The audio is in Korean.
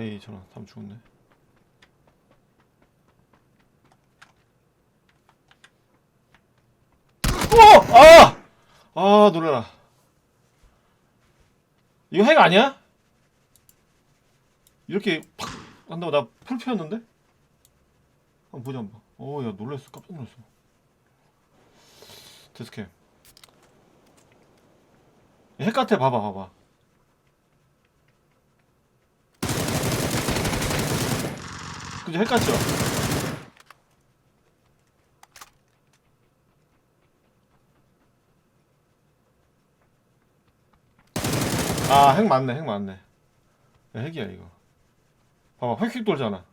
에이 저런 사람 죽었네 어! 아! 아 놀래라 이거 핵 아니야? 이렇게 팍 한다고 나 풀피었는데? 한번 보자 한번 어야 놀랬어 깜짝 놀랐어 데스캠 핵 같아 봐봐 봐봐 핵 같죠? 아 핵 맞네 핵 맞네. 야, 핵이야 이거. 봐봐 휙휙 돌잖아